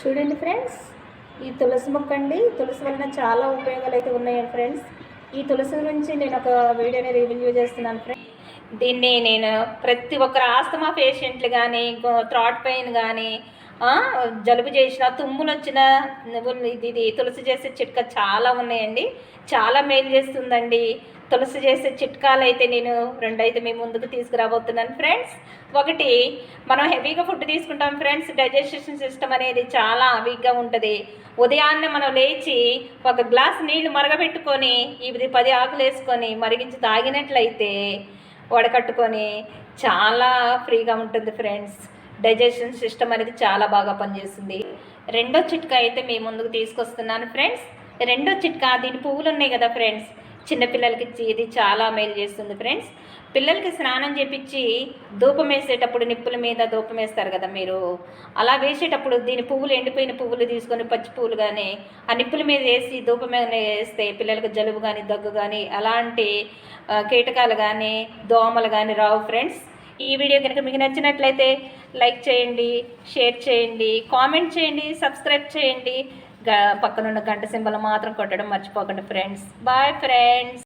చూడండి ఫ్రెండ్స్ ఈ తులసి మొక్క అండి. తులసి వలన చాలా ఉపయోగాలు అయితే ఉన్నాయి ఫ్రెండ్స్? ఈ తులసి గురించి నేను ఒక వీడియోని రివ్యూ చేస్తున్నాను ఫ్రెండ్స్. దీన్ని నేను ప్రతి ఒక్కరు ఆస్తమా పేషెంట్లు కానీ థ్రాట్ పెయిన్ కానీ జలుబు చేసిన తుమ్ములు వచ్చిన ఇది ఇది తులసి చేసే చిట్కా చాలా ఉన్నాయండి. చాలా మేలు చేస్తుందండి. తులసి చేసే చిట్కాలు అయితే నేను రెండైతే మీ ముందుకు తీసుకురాబోతున్నాను ఫ్రెండ్స్. ఒకటి మనం హెవీగా ఫుడ్ తీసుకుంటాం ఫ్రెండ్స్. డైజెషన్ సిస్టమ్ అనేది చాలా వీక్గా ఉంటుంది. ఉదయాన్నే మనం లేచి ఒక గ్లాస్ నీళ్ళు మరగబెట్టుకొని ఇది పది ఆకులు వేసుకొని మరిగించి తాగినట్లయితే వడకట్టుకొని చాలా ఫ్రీగా ఉంటుంది ఫ్రెండ్స్. డైజెషన్ సిస్టమ్ అనేది చాలా బాగా పనిచేస్తుంది. రెండో చిట్కా అయితే మీ ముందుకు తీసుకొస్తున్నాను ఫ్రెండ్స్. రెండో చిట్కా దీని పువ్వులు ఉన్నాయి కదా ఫ్రెండ్స్. చిన్నపిల్లలకి ఇచ్చి ఇది చాలా మేలు చేస్తుంది ఫ్రెండ్స్. పిల్లలకి స్నానం చేపించి ధూపం వేసేటప్పుడు నిప్పుల మీద ధూపం వేస్తారు కదా మీరు. అలా వేసేటప్పుడు దీని పువ్వులు ఎండిపోయిన పువ్వులు తీసుకొని పచ్చి పువ్వులు కానీ ఆ నిప్పుల మీద వేసి ధూపం మీద వేస్తే పిల్లలకు జలుబు కానీ దగ్గు కానీ అలాంటి కీటకాలు కానీ దోమలు కానీ రావు ఫ్రెండ్స్. ఈ వీడియో కనుక మీకు నచ్చినట్లయితే లైక్ చేయండి షేర్ చేయండి కామెంట్ చేయండి సబ్స్క్రైబ్ చేయండి. పక్కనున్న గంట సింబల్ మాత్రం కొట్టడం మర్చిపోకండి ఫ్రెండ్స్ బాయ్ ఫ్రెండ్స్